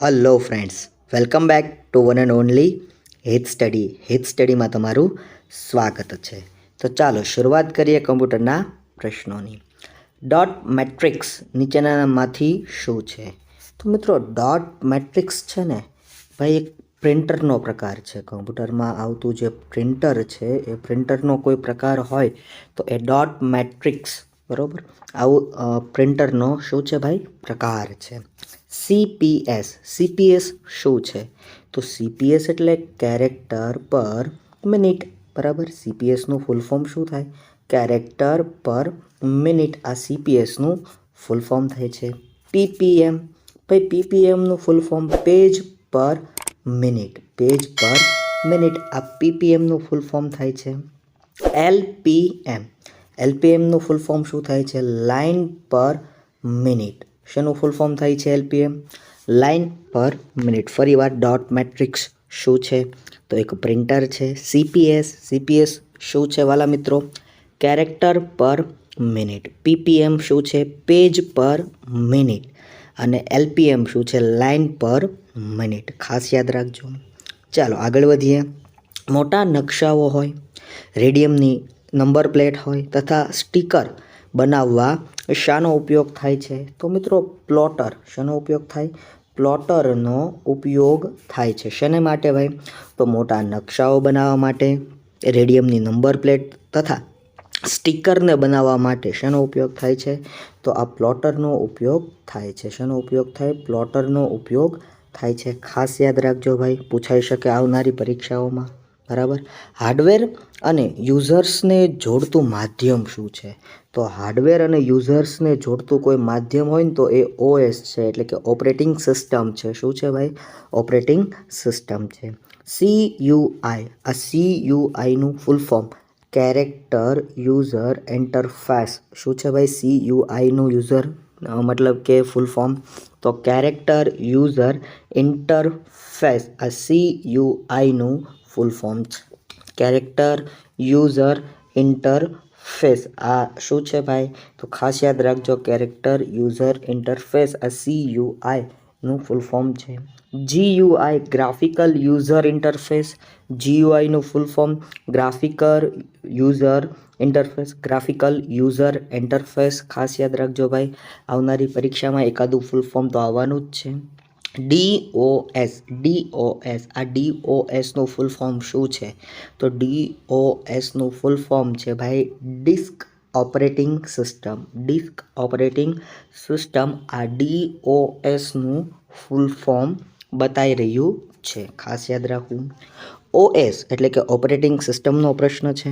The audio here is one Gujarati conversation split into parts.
Hello friends welcome back to one and only Heth study Heth સ્ટડીમાં તમારું સ્વાગત છે. તો ચાલો શરૂઆત કરીએ કમ્પ્યુટરના પ્રશ્નોની. ડોટ મેટ્રિક્સ નીચેનામાંથી શું છે? તો મિત્રો ડોટ મેટ્રિક્સ છે ને, ભાઈ એક પ્રિન્ટરનો પ્રકાર છે. કમ્પ્યુટરમાં આવતું જે પ્રિન્ટર છે, એ પ્રિન્ટરનો કોઈ પ્રકાર હોય તો એ ડોટ મેટ્રિક્સ, બરાબર? આવું પ્રિન્ટરનો શું છે ભાઈ? પ્રકાર છે. સીપીએસ. સીપીએસ શું છે? તો સીપીએસ એટલે કેરેક્ટર પર મિનિટ, બરાબર? સીપીએસનું ફૂલ ફોર્મ શું થાય? કેરેક્ટર પર મિનિટ. આ સીપીએસનું ફૂલ ફોર્મ થાય છે. પીપીએમ. ભાઈ, પીપીએમનું full form page per minute. Page per minute. આ પીપીએમનું ફૂલ ફોર્મ થાય છે. એલપીએમ એલપીએમનું ફૂલ ફોર્મ શું થાય છે? લાઇન પર મિનિટ. શેનું ફૂલ ફોર્મ થાય છે એલપીએમ લાઇન પર મિનિટ. ફરીવાર ડોટ મેટ્રિક્સ શું છે? તો એક પ્રિન્ટર છે. સીપીએસ સીપીએસ શું છે વાલા મિત્રો? કેરેક્ટર પર મિનિટ. પીપીએમ શું છે? પેજ પર મિનિટ. અને એલપીએમ શું છે? લાઇન પર મિનિટ ખાસ યાદ રાખજો. ચાલો, આગળ વધીએ. મોટા નકશાઓ હોય, રેડિયમની નંબર પ્લેટ હોય તથા સ્ટીકર બનાવવા શાનો ઉપયોગ થાય છે. તો મિત્રો, પ્લોટર શાનો ઉપયોગ થાય? પ્લોટરનો ઉપયોગ થાય છે. શેને માટે ભાઈ? તો મોટા નકશાઓ બનાવવા માટે, રેડિયમની નંબર પ્લેટ તથા સ્ટીકરને બનાવવા માટે શેનો ઉપયોગ થાય છે? તો આ પ્લોટરનો ઉપયોગ થાય છે. શેનો ઉપયોગ થાય? પ્લોટરનો ઉપયોગ થાય છે. ખાસ યાદ રાખજો ભાઈ, પૂછાઈ શકે આવનારી પરીક્ષાઓમાં. બરાબર? હાર્ડવેર અને યુઝર્સને જોડતું માધ્યમ શું છે? તો હાર્ડવેર અને યુઝર્સને જોડતું કોઈ માધ્યમ હોય ને તો એ ઓએસ છે, એટલે કે ઓપરેટિંગ સિસ્ટમ છે. શું છે ભાઈ? ઓપરેટિંગ સિસ્ટમ છે. સી યુ આઈ આ C U આઈનું full form character user interface શું છે ભાઈ? સી યુ આઈનું યુઝર મતલબ કે ફૂલ ફોર્મ તો કેરેક્ટર યુઝર ઇન્ટરફેસ આ સી યુ આઈનું ફૂલ ફોર્મ છે. કેરેક્ટર યુઝર ઇન્ટરફેસ આ શું છે ભાઈ? તો ખાસ યાદ રાખજો કેરેક્ટર યુઝર ઇન્ટરફેસ આ સી યુ આઈનું ફૂલ ફોર્મ છે. GUI graphical user interface જીયુઆઈનું full form graphical user interface, graphical user interface, ખાસ યાદ રાખજો ભાઈ, આવનારી પરીક્ષામાં એકાદું ફૂલ ફોર્મ તો આવવાનું જ છે. ડીઓએસ ડીઓએસ આ ડીઓએસનું ફૂલ ફોર્મ શું છે? તો ડીઓએસનું ફૂલ ફોર્મ છે ભાઈ disk operating system disk operating system આ ડીઓએસનું ફૂલ ફોર્મ બતાવી રહ્યું છે. ખાસ યાદ રાખવું ઓએસ એટલે કે ઓપરેટિંગ સિસ્ટમનો પ્રશ્ન છે.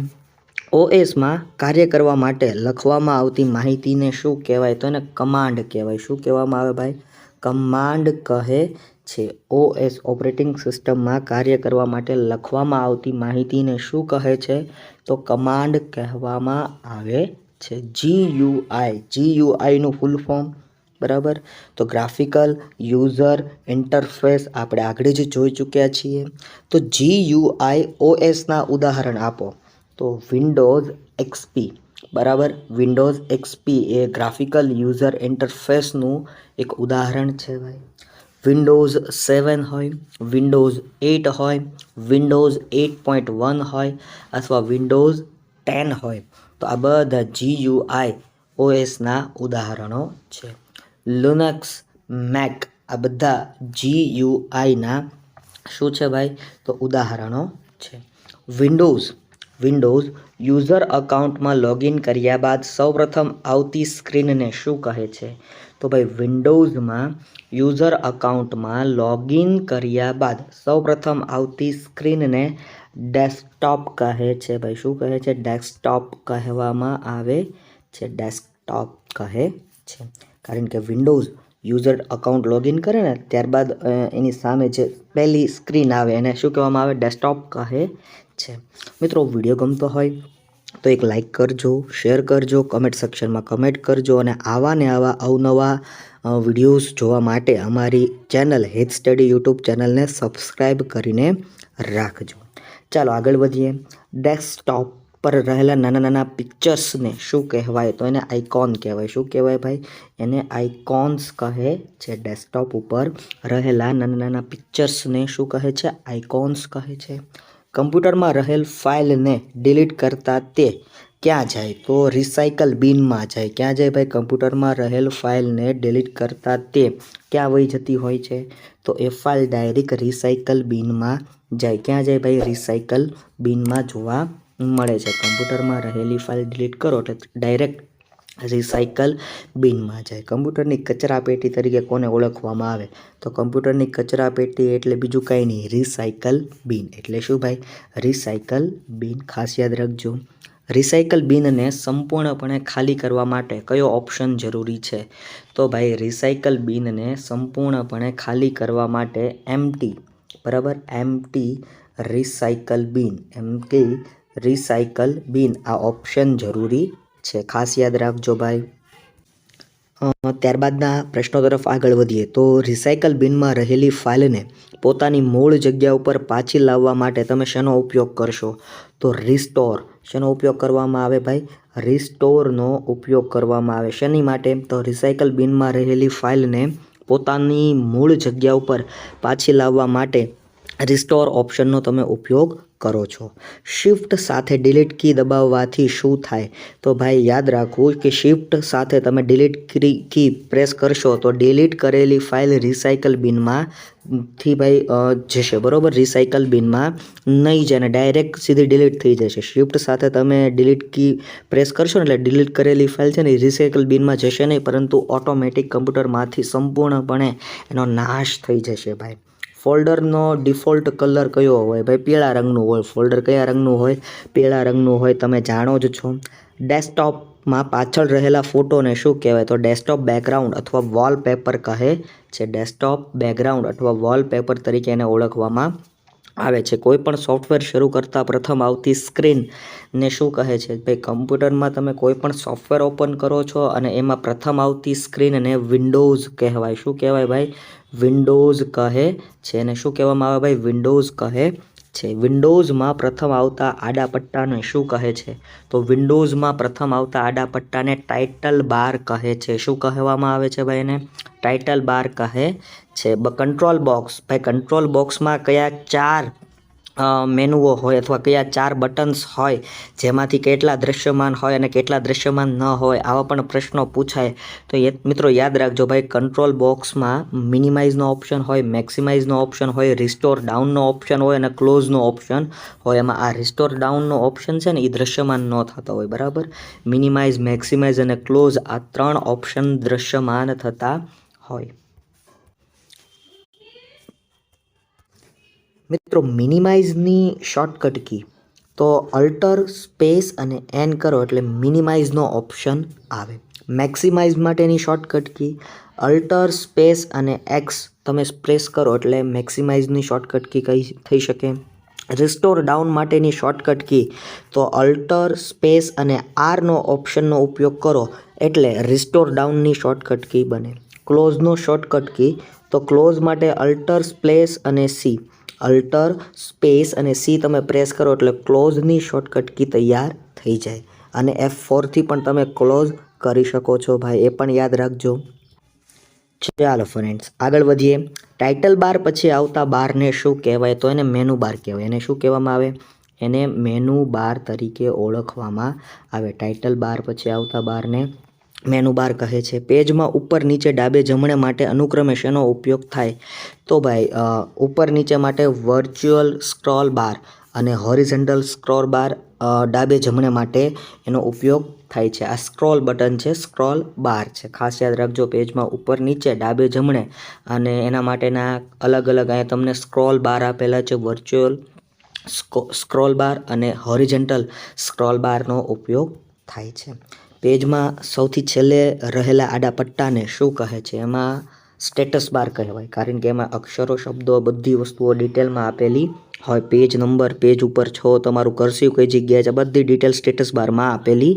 ઓએસમાં કાર્ય કરવા માટે લખવામાં આવતી માહિતીને શું કહેવાય? તો એને કમાન્ડ કહેવાય. શું કહેવામાં આવે ભાઈ? કમાન્ડ કહે છે. ઓએસ ઓપરેટિંગ સિસ્ટમમાં કાર્ય કરવા માટે લખવામાં આવતી માહિતીને શું કહે છે? તો કમાન્ડ કહેવામાં આવે છે. જીયુઆઈ જીયુઆઈનું ફૂલ ફોર્મ. બરાબર? તો ગ્રાફિકલ યુઝર ઇન્ટરફેસ આપણે આગળ જ જોઈ ચૂક્યા છીએ. તો જીયુઆઈ ઓએસના ઉદાહરણ આપો. તો વિન્ડોઝ એક્સપી બરાબર? વિન્ડોઝ એક્સપી એ ગ્રાફિકલ યુઝર ઇન્ટરફેસનું એક ઉદાહરણ છે ભાઈ. વિન્ડોઝ સેવન હોય વિન્ડોઝ એટ હોય વિન્ડોઝ એટ પોઈન્ટ વન હોય, અથવા વિન્ડોઝ ટેન હોય. તો આ બધા જીયુઆઈ ઓએસના ઉદાહરણો છે. લુનક્સ મેક આ બધા જીયુઆઈના શું છે ભાઈ? તો ઉદાહરણો છે. વિન્ડોઝ વિન્ડોઝ યુઝર અકાઉન્ટમાં લોગિન કર્યા બાદ સૌપ્રથમ આવતી સ્ક્રીનને શું કહે છે? તો ભાઈ, વિન્ડોઝમાં યુઝર અકાઉન્ટમાં લોગિન કર્યા બાદ સૌપ્રથમ આવતી સ્ક્રીનને ડેસ્કટોપ કહે છે. ભાઈ, શું કહે છે? ડેસ્કટોપ કહેવામાં આવે છે. ડેસ્કટોપ કહે છે. કારણ કે વિન્ડોઝ યુઝર અકાઉન્ટ લોગિન કરે ને, ત્યારબાદ એની સામે જે પહેલી સ્ક્રીન આવે એને શું કહેવામાં આવે? ડેસ્કટોપ કહે છે. મિત્રો, વીડિયો ગમતો હોય તો એક લાઇક કરજો શેર કરજો કમેન્ટ સેક્શનમાં કમેન્ટ કરજો અને આવા ને આવા અવનવા વિડીયોઝ જોવા માટે અમારી ચેનલ હેત સ્ટડી યુટ્યુબ ચેનલને સબસ્ક્રાઈબ કરીને રાખજો. ચાલો આગળ વધીએ. ડેસ્કટોપ પર રહેલા નાના નાના પિક્ચર્સને શું કહેવાય? તો એને આઇકોન કહેવાય. શું કહેવાય ભાઈ? એને આઇકોન્સ કહે છે ડેસ્કટોપ ઉપર રહેલા નાના નાના પિક્ચર્સને શું કહે છે? આઇકોન્સ કહે છે. કમ્પ્યુટરમાં રહેલ ફાઇલને ડિલીટ કરતા તે ક્યાં જાય? તો રિસાયકલ બિનમાં જાય. ક્યાં જાય ભાઈ? કમ્પ્યુટરમાં રહેલ ફાઇલને ડિલીટ કરતા તે ક્યાં વહી જતી હોય છે? તો એ ફાઇલ ડાયરેક્ટ રિસાયકલ બિનમાં જાય. ક્યાં જાય ભાઈ? રિસાયકલ બિનમાં જોવા મળે છે. કમ્પ્યુટરમાં રહેલી ફાઇલ ડિલીટ કરો એટલે ડાયરેક્ટ રિસાયકલ બિનમાં જાય. કમ્પ્યુટરની કચરા પેટી તરીકે કોને ઓળખવામાં આવે? તો કમ્પ્યુટરની કચરા પેટી એટલે બીજું કાંઈ નહીં, રિસાયકલ બિન. એટલે શું ભાઈ? રિસાયકલ બિન ખાસ યાદ રાખજો. રિસાયકલ બિનને સંપૂર્ણપણે ખાલી કરવા માટે કયો ઓપ્શન જરૂરી છે? તો ભાઈ, રિસાયકલ બિનને સંપૂર્ણપણે ખાલી કરવા માટે એમટી. બરાબર? એમટી, રિસાયકલ બિન. એમ કે રિસાયકલ બિન. આ ઓપ્શન જરૂરી છે. ખાસ યાદ રાખજો ભાઈ. ત્યારબાદના પ્રશ્નો તરફ આગળ વધીએ તો રિસાયકલ બિનમાં રહેલી ફાઇલને પોતાની મૂળ જગ્યા ઉપર પાછી લાવવા માટે તમે શેનો ઉપયોગ કરશો? તો રિસ્ટોર શેનો ઉપયોગ કરવામાં આવે ભાઈ? રિસ્ટોરનો ઉપયોગ કરવામાં આવે. શેની માટે? તો રિસાયકલ બિનમાં રહેલી ફાઇલને પોતાની મૂળ જગ્યા ઉપર પાછી લાવવા માટે રિસ્ટોર ઓપ્શનનો તમે ઉપયોગ કરો છો? શિફ્ટ સાથે ડિલીટ કી દબાવવાથી શું થાય? તો ભાઈ, યાદ રાખવું કે શિફ્ટ સાથે તમે ડિલીટ કી પ્રેસ કરશો તો ડિલીટ કરેલી ફાઇલ રિસાયકલ બિનમાં થી ભાઈ જશે, બરાબર? રિસાયકલ બિનમાં નહીં જાય ને ડાયરેક્ટ સીધી ડિલીટ થઈ જશે. શિફ્ટ સાથે તમે ડિલીટ કી પ્રેસ કરશો એટલે ડિલીટ કરેલી ફાઇલ છે ને રિસાયકલ બિનમાં જશે નહીં, પરંતુ ઓટોમેટિક કમ્પ્યુટરમાંથી સંપૂર્ણપણે એનો નાશ થઈ જશે ભાઈ. ફોલ્ડરનો ડિફોલ્ટ કલર કયો હોય? ભાઈ, પીળા રંગનું હોય. ફોલ્ડર કયા રંગનું હોય? પીળા રંગનું હોય, તમે જાણો જ છો. ડેસ્કટોપમાં પાછળ રહેલા ફોટોને શું કહેવાય? તો ડેસ્કટોપ બેકગ્રાઉન્ડ અથવા વોલપેપર કહે છે. ડેસ્કટોપ બેકગ્રાઉન્ડ અથવા વોલપેપર તરીકે એને ઓળખવામાં આવે છે. કોઈ પણ સોફ્ટવેર શરૂ કરતાં પ્રથમ આવતી સ્ક્રીનને શું કહે છે? ભાઈ, કમ્પ્યુટરમાં તમે કોઈ પણ સોફ્ટવેર ઓપન કરો છો અને એમાં પ્રથમ આવતી સ્ક્રીનને વિન્ડોઝ કહેવાય. શું કહેવાય ભાઈ? વિન્ડોઝ કહે છે અને શું કહેવામાં આવે? ભાઈ વિન્ડોઝ કહે છે. વિન્ડોઝમાં પ્રથમ આવતા આડા પટ્ટાને શું કહે છે? તો વિન્ડોઝમાં પ્રથમ આવતા આડા પટ્ટાને ટાઇટલ બાર કહે છે. શું કહેવામાં આવે છે ભાઈ એને? ટાઇટલ બાર કહે છે. Control box. ભાઈ, કંટ્રોલ બોક્સમાં કયા ચાર મેનુઓ હોય અથવા કયા ચાર બટન્સ હોય, જેમાંથી કેટલા દૃશ્યમાન હોય અને કેટલા દૃશ્યમાન ન હોય, આવા પણ પ્રશ્નો પૂછાય. તો મિત્રો, યાદ રાખજો ભાઈ કંટ્રોલ બોક્સમાં મિનિમાઇઝનો ઓપ્શન હોય મેક્સિમાઇઝનો ઓપ્શન હોય રિસ્ટોર ડાઉનનો ઓપ્શન હોય અને ક્લોઝનો ઓપ્શન હોય. એમાં આ રિસ્ટોર ડાઉનનો ઓપ્શન છે ને એ દૃશ્યમાન ન થતા હોય, બરાબર? મિનિમાઇઝ મેક્સિમાઇઝ અને ક્લોઝ આ ત્રણ ઓપ્શન દૃશ્યમાન થતા હોય. મિત્રો, મિનિમાઇઝની શોર્ટકટ કી. તો અલ્ટર સ્પેસ અને એન કરો એટલે મિનિમાઇઝનો ઓપ્શન આવે. મેક્સિમાઇઝ માટેની શોર્ટકટ કી. અલ્ટર સ્પેસ અને એક્સ તમે સ્પ્રેસ કરો એટલે મેક્સિમાઇઝની શોર્ટકટ કી કઈ થઈ શકે. રિસ્ટોર ડાઉન માટેની શોર્ટકટ કી. તો અલ્ટર સ્પેસ અને આરનો ઓપ્શનનો ઉપયોગ કરો એટલે રિસ્ટોર ડાઉનની શોર્ટકટ કી બને. ક્લોઝનો શોર્ટકટ કી. તો ક્લોઝ માટે અલ્ટર સ્પેસ અને સી. અલ્ટર, સ્પેસ અને સી તમે પ્રેસ કરો એટલે ક્લોઝની શોર્ટકટ કી તૈયાર થઈ જાય. અને એફ ફોરથી પણ તમે ક્લોઝ કરી શકો છો ભાઈ, એ પણ યાદ રાખજો. ચાલો ફ્રેન્ડ્સ આગળ વધીએ. ટાઇટલ બાર પછી આવતા બારને શું કહેવાય? તો એને મેનુ બાર કહેવાય. એને શું કહેવામાં આવે? એને મેનુ બાર તરીકે ઓળખવામાં આવે. ટાઇટલ બાર પછી આવતા બારને મેનુ બાર કહે છે, પેજમાં ઉપર નીચે ડાબે જમણે માટે અનુક્રમે શેનો ઉપયોગ થાય? તો ભાઈ ઉપર નીચે માટે વર્ચ્યુઅલ સ્ક્રોલ બાર અને હોરિઝન્ટલ સ્ક્રોલ બાર ડાબે જમણે માટે એનો ઉપયોગ થાય છે. આ સ્ક્રોલ બટન છે, સ્ક્રોલ બાર છે. ખાસ યાદ રાખજો, પેજમાં ઉપર નીચે ડાબે જમણે અને એના માટેના અલગ અલગ અહીંયા તમને સ્ક્રોલ બાર આપેલા છે, વર્ચ્યુઅલ સ્ક્રોલ બાર અને હોરિઝન્ટલ સ્ક્રોલ બારનો ઉપયોગ થાય છે. પેજમાં સૌથી છેલ્લે રહેલા આડા પટ્ટાને શું કહે છે? એમાં સ્ટેટસ બાર કહેવાય, કારણ કે એમાં અક્ષરો, શબ્દો, બધી વસ્તુઓ ડિટેલમાં આપેલી હોય. પેજ નંબર પેજ ઉપર છો, તમારું કર્સિવ કઈ જગ્યાએ છે, બધી ડિટેલ સ્ટેટસ બારમાં આપેલી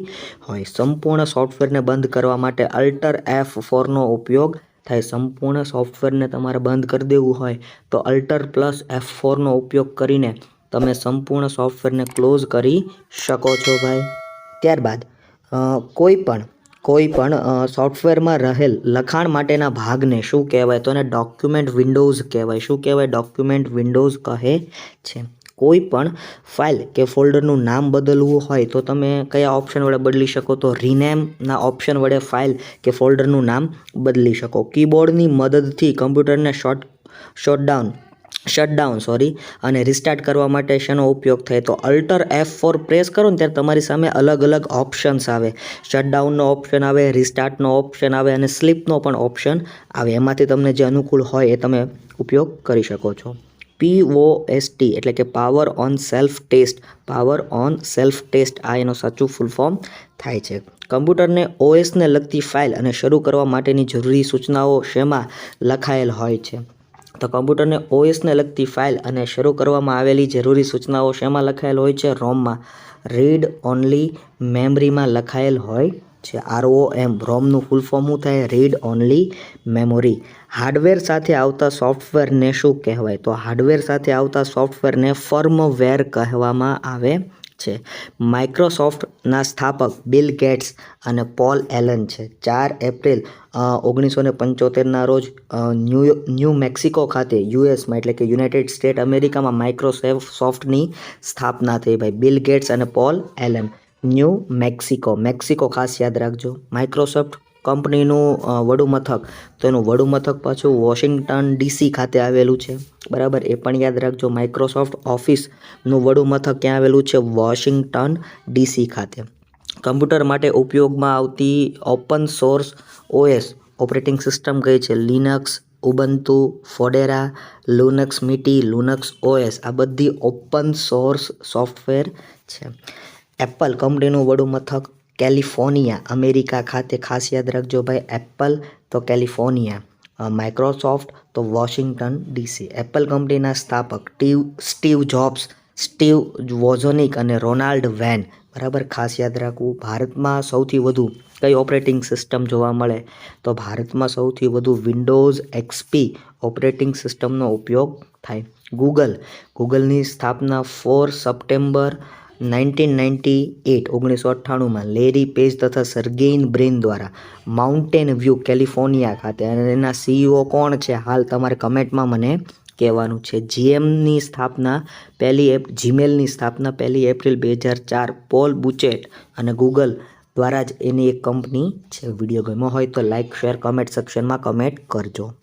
હોય. સંપૂર્ણ સોફ્ટવેરને બંધ કરવા માટે અલ્ટર એફ ફોરનો ઉપયોગ થાય. સંપૂર્ણ સોફ્ટવેરને તમારે બંધ કરી દેવું હોય તો અલ્ટર પ્લસ એફ ફોરનો ઉપયોગ કરીને તમે સંપૂર્ણ સોફ્ટવેરને ક્લોઝ કરી શકો છો ભાઈ. ત્યારબાદ કોઈ પણ કોઈ પણ સોફ્ટવેરમાં રહેલ લખાણ માટેના ભાગને શું કહેવાય તો એને ડોક્યુમેન્ટ વિન્ડોઝ કહેવાય. શું કહેવાય? ડોક્યુમેન્ટ વિન્ડોઝ કહે છે. કોઈ પણ ફાઇલ કે ફોલ્ડરનું નામ બદલવું હોય તો તમે કયા ઓપ્શન વડે બદલી શકો? તો રિનેમના ઓપ્શન વડે ફાઇલ કે ફોલ્ડરનું નામ બદલી શકો. કીબોર્ડની મદદથી કમ્પ્યુટરને શોર્ટ શોટડાઉન શટડાઉન સોરી અને રિસ્ટાર્ટ કરવા માટે શેનો ઉપયોગ થાય તો અલ્ટર એફ ફોર પ્રેસ કરો ને ત્યારે તમારી સામે અલગ અલગ ઓપ્શન્સ આવે. શટડાઉનનો ઓપ્શન આવે રિસ્ટાર્ટનો ઓપ્શન આવે અને સ્લીપનો પણ ઓપ્શન આવે. એમાંથી તમને જે અનુકૂળ હોય એ તમે ઉપયોગ કરી શકો છો. પીઓએસટી એટલે કે power on self test power on self test આ એનો સાચું ફૂલ ફોર્મ થાય છે. કમ્પ્યુટરને ઓએસને લગતી ફાઇલ અને શરૂ કરવા માટેની જરૂરી સૂચનાઓ શેમાં લખાયેલ હોય છે? તો કમ્પ્યુટરને ઓએસને લગતી ફાઇલ અને શરૂ કરવામાં આવેલી જરૂરી સૂચનાઓ શેમાં લખાયેલ હોય છે? રોમમાં. રીડ ઓનલી મેમરીમાં લખાયેલ હોય છે. આરઓ એમ રોમનું ફૂલ ફોર્મ શું થાય? Read only memory. હાર્ડવેર સાથે આવતા સોફ્ટવેરને શું કહેવાય? તો હાર્ડવેર સાથે આવતા સોફ્ટવેરને ફર્મવેર કહેવામાં આવે છે. માઇક્રોસોફ્ટના સ્થાપક બિલ ગેટ્સ અને પોલ એલન છે. ચાર એપ્રિલ ઓગણીસો ને પંચોતેરના રોજ ન્યૂ ન્યૂ મેક્સિકો ખાતે યુએસમાં એટલે કે યુનાઇટેડ સ્ટેટ અમેરિકામાં માઇક્રોસોફ્ટની સોફ્ટની સ્થાપના થઈ ભાઈ. બિલ ગેટ્સ અને Paul Allen New Mexico Mexico ખાસ યાદ રાખજો. માઇક્રોસોફ્ટ કંપનીનું વડુમથક. તો એનું વડુમથક પાછું વોશિંગ્ટન ડીસી ખાતે આવેલું છે. બરાબર? એ પણ યાદ રાખજો, માઇક્રોસોફ્ટ ઓફિસનું વડુમથક ક્યાં આવેલું છે? વોશિંગ્ટન ડીસી ખાતે. કમ્પ્યુટર માટે ઉપયોગમાં આવતી open source OS operating system કઈ છે? Linux Ubuntu Fedora, Linux Mint, Linux OS. આ બધી ઓપન સોર્સ સોફ્ટવેર છે. એપલ કંપનીનું વડું મથક કેલિફોર્નિયા, અમેરિકા ખાતે ખાસ યાદ રાખજો ભાઈ, એપલ તો કેલિફોર્નિયા માઇક્રોસોફ્ટ તો વોશિંગ્ટન ડીસી. એપલ કંપનીના સ્થાપક ટીવ, સ્ટીવ જોબ્સ, સ્ટીવ વોઝોનિક અને રોનાલ્ડ વેન. બરાબર? ખાસ યાદ રાખવું, ભારતમાં સૌથી વધુ કઈ ઓપરેટિંગ સિસ્ટમ જોવા મળે? તો ભારતમાં સૌથી વધુ વિન્ડોઝ એક્સપી ઓપરેટિંગ સિસ્ટમનો ઉપયોગ થાય. ગૂગલ. ગૂગલની સ્થાપના four September nineteen ninety eight ઓગણીસો અઠ્ઠાણુંમાં લેરી પેજ તથા સર્ગેઇન બ્રેન દ્વારા માઉન્ટેન વ્યૂ કેલિફોર્નિયા ખાતે. અને એના સીઈઓ કોણ છે? હાલ તમારે કમેન્ટમાં મને કહેવાનું છે. જીએમની સ્થાપના પહેલી એપ જીમેલની સ્થાપના પહેલી એપ્રિલ બે હજાર ચાર, પોલ બુચેટ અને ગૂગલ દ્વારા જ એની એક કંપની છે. વીડિયો ગમ્યો હોય તો લાઇક, શેર, કમેન્ટ સેક્શનમાં કમેન્ટ કરજો.